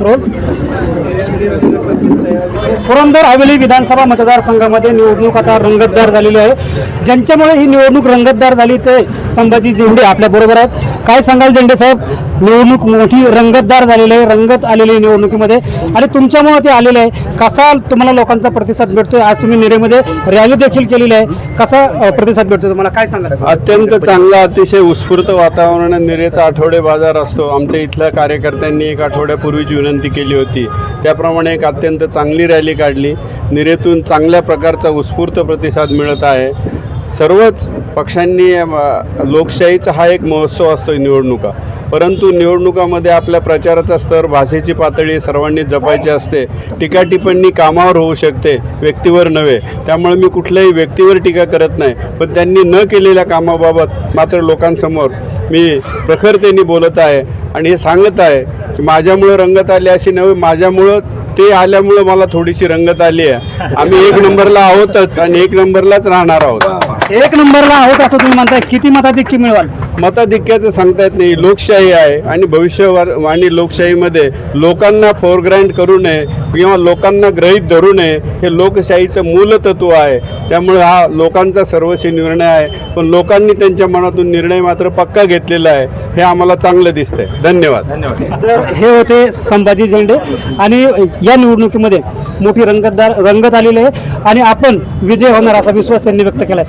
Role Purandar Haveli विधानसभा मतदारसंघामध्ये निवडणूक आता रंगतदार झालेली आहे. ज्यांच्यामुळे ही निवडणूक रंगतदार झाली ते संघाची झेंडे आपल्या बरोबर आहेत. काय सांगाल झेंडे साहेब? निवडणूक मोठी रंगतदार झालेली आहे रंगत आलेली आहे निवडणुकीमध्ये. आणि तुमच्यामुळे ते आलेलं आहे. कसा तुम्हाला लोकांचा प्रतिसाद भेटतोय? आज तुम्ही निरेमध्ये रॅली देखील केलेली आहे. कसा प्रतिसाद भेटतो तुम्हाला? काय सांगाल? अत्यंत चांगला अतिशय उत्स्फूर्त वातावरण निरेचा आठवडे बाजार असतो. आमच्या इथल्या कार्यकर्त्यांनी एक आठवड्यापूर्वीची विनंती केली होती. त्याप्रमाणे एक अत्यंत चांगली रॅली काढली. निरेतून चांगल्या प्रकारचा उत्स्फूर्त प्रतिसाद मिळत आहे. सर्वच पक्षांनी लोकशाहीचा हा एक महोत्सव असतो निवडणुका. परंतु निवडणुकामध्ये आपल्या प्रचाराचा स्तर भाषेची पातळी सर्वांनी जपायची असते. टीका टिप्पणी कामावर होऊ शकते व्यक्तीवर नव्हे. त्यामुळे मी कुठल्याही व्यक्तीवर टीका करत नाही. पण त्यांनी न केलेल्या कामाबाबत मात्र लोकांसमोर मी प्रखरतेने बोलत आहे आणि हे सांगत आहे की माझ्यामुळं रंगत आली अशी नव्हे माझ्यामुळं ते आल्यामुळं मला थोडीशी रंगत आली आहे. आम्ही एक नंबरला आहोतच आणि एक नंबरलाच राहणार आहोत. एक नंबरला आहोत असं तुम्ही म्हणताय. किती मताधिक्य मिळवाल? मताधिक्याचं सांगता येत नाही. लोकशाही आहे आणि भविष्यवाणी लोकशाहीमध्ये लोकांना फोरग्रँड करू नये किंवा लोकांना ग्रहित धरू नये हे लोकशाहीचं मूलतत्व आहे. त्यामुळे हा लोकांचा सर्वस्वी निर्णय आहे. पण लोकांनी त्यांच्या मनातून निर्णय मात्र पक्का घेतलेला आहे. हे आम्हाला चांगलं दिसतंय. धन्यवाद. तर हे होते संभाजी झेंडे आणि या निवडणुकीमध्ये मोठी रंगतदार रंगत आलेली आहे आणि आपण विजय होणार असा विश्वास त्यांनी व्यक्त केला